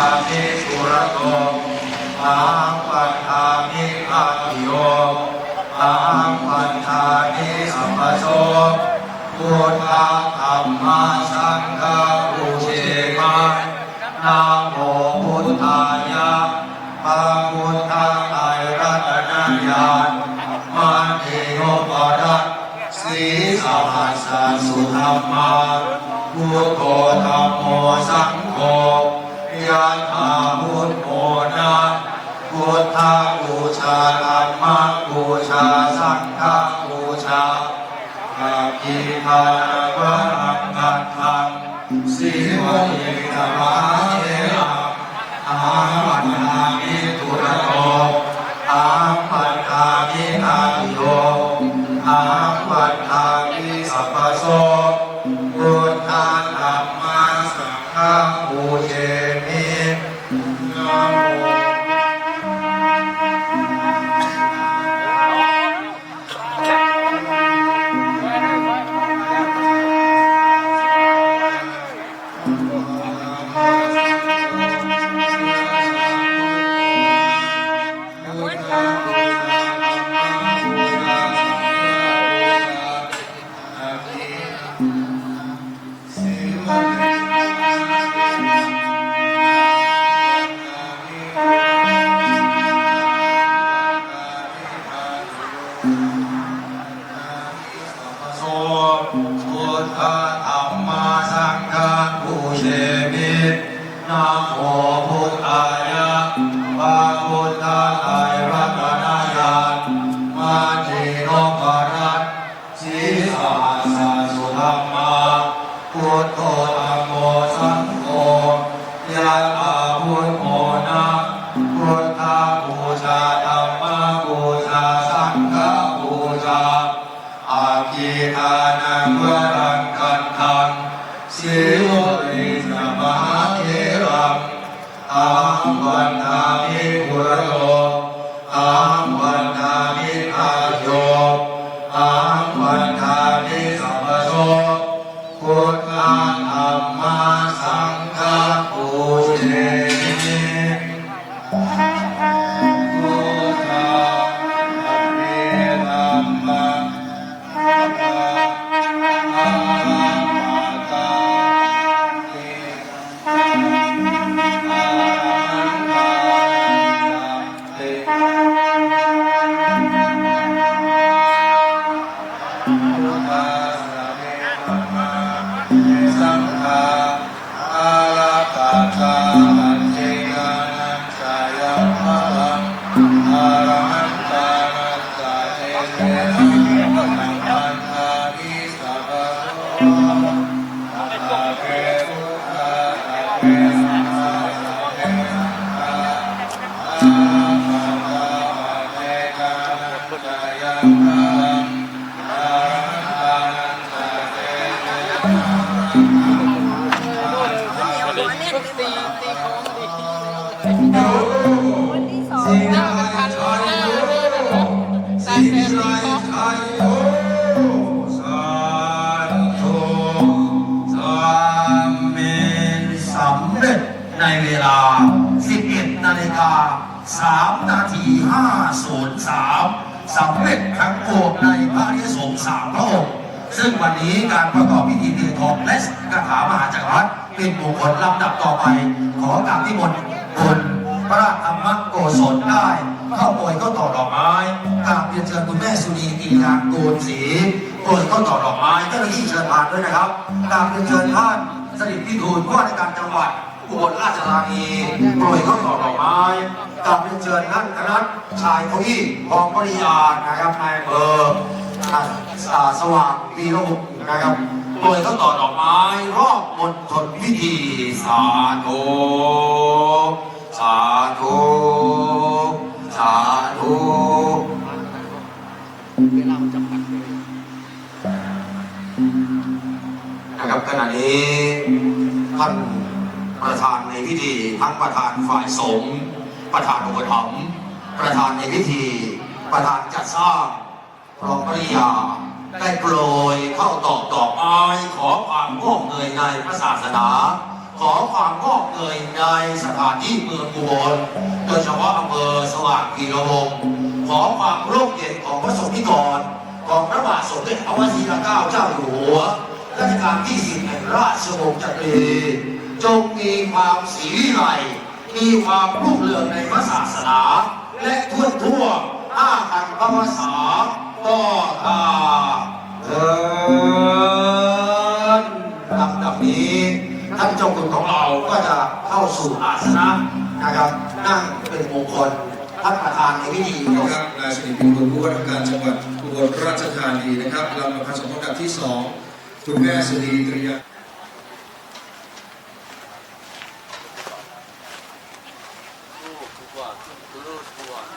ามิสุรโตอาปัฏฐามิอาติโยอาปัฏฐามิสัมปโสพุทธะธรรมะสังฆะอุเชมานะโมพุทธายะพระพุทธไตรรัตนญาณมันติโยปะรัตสีสหัสสุธรรมาพุทโธธรรมโมสังโฆ บูชาธรรมบูชาสังฆบูชาอาภิธานวรังกัตถังสีวะเยตมะเยอะอาปันนามิตุระโออาปั พุทโธธั เในเวลา 11 นาฬิกา 3 นาที 503 สำเร็จทั้งปวงในพระริสงฆ์สามพระองค์ซึ่งวันนี้การประกอบพิธีเททองและคาถามหาจักรพรรดิเป็นมงคลลำดับต่อไป ขอกราบที่มนบนพระธรรมโกศลได้เข้าโปรยก็ต่อดอกไม้กราบเรียนเชิญคุณแม่สุนีกีรางโกนศรีโปรยก็ต่อดอกไม้เจ้าหน้าที่เชิญผ่านด้วยนะครับกราบเรียนเชิญท่านสถิตพิทูลผู้ว่าราชการจังหวัด อุบลราชธานีโปรยข้าวต่อดอกไม้กราบเรียนเชิญท่านคณะชายเก้าอี้ทองปริยานะครับนายเภออ่าอ่าสว่างปีระหุนะครับโปรยข้าวต่อดอกไม้รอบมณฑลพิธีสาธุสาธุสาธุเวลาจำกัดนะครับขณะนี้ท่าน ประธานในพิธีทั้งประธานฝ่ายสงฆ์ประธานอุปถัมภ์ประธานในพิธี ประธานจัดสร้างรองปริยา ได้โปรยเข้าตอกดอกไม้ขอความร่วมมือในพระศาสนา ขอความงอกเงยในสถานที่เมืองอุบลโดยเฉพาะอำเภอสว่างกีรวงขอความร่มเย็นของพระสงฆ์นิกรของพระบาทสมเด็จพระวชิรเกล้าเจ้าอยู่หัวรัชกาลที่สิบแห่งราชวงศ์จักรี จงมีความศรีวิไลมีความรุ่งเรืองในพระศาสนา และทั่วทั่วอากันพระวสาต่อตาเถิดลำดับนี้ท่านเจ้าคุณของเราก็จะเข้าสู่อาสนะนะครับ นั่งเป็นมงคลท่านประธานในพิธีนะครับนายสิริพิมพ์ผู้ว่าราชการจังหวัดอุบลราชธานีนะครับลำดับพันสมรดับที่สองคุณแม่สุรีตรียา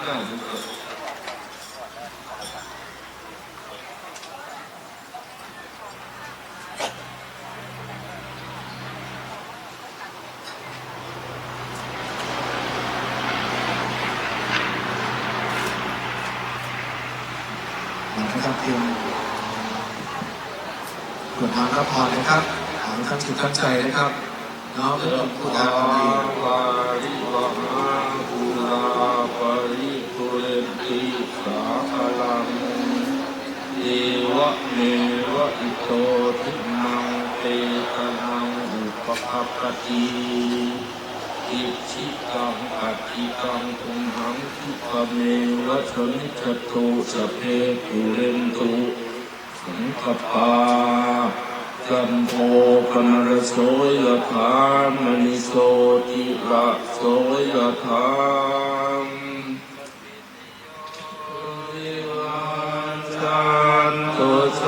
นะครับเตรียมกดทางรับพรนะครับขอให้ท่านจิตตั้งใจนะครับน้อมเป็นผู้การความดี วาริวหาภูลาปริปุเรนติสาคลัง เอวะเมวะอิโตทินังเตตะนังอุปคัปปติอิชิตังปัติตังตุมหังคิปเมวะชนิจโตสพเพปุเรนตุสังคปาสัมโพกนรโสยถามณิโสติระโสยถาม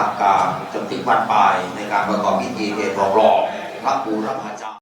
ามกางจนถึงวันปลายในการประกอบพิธีเททองหล่อพระปูรพาจารย์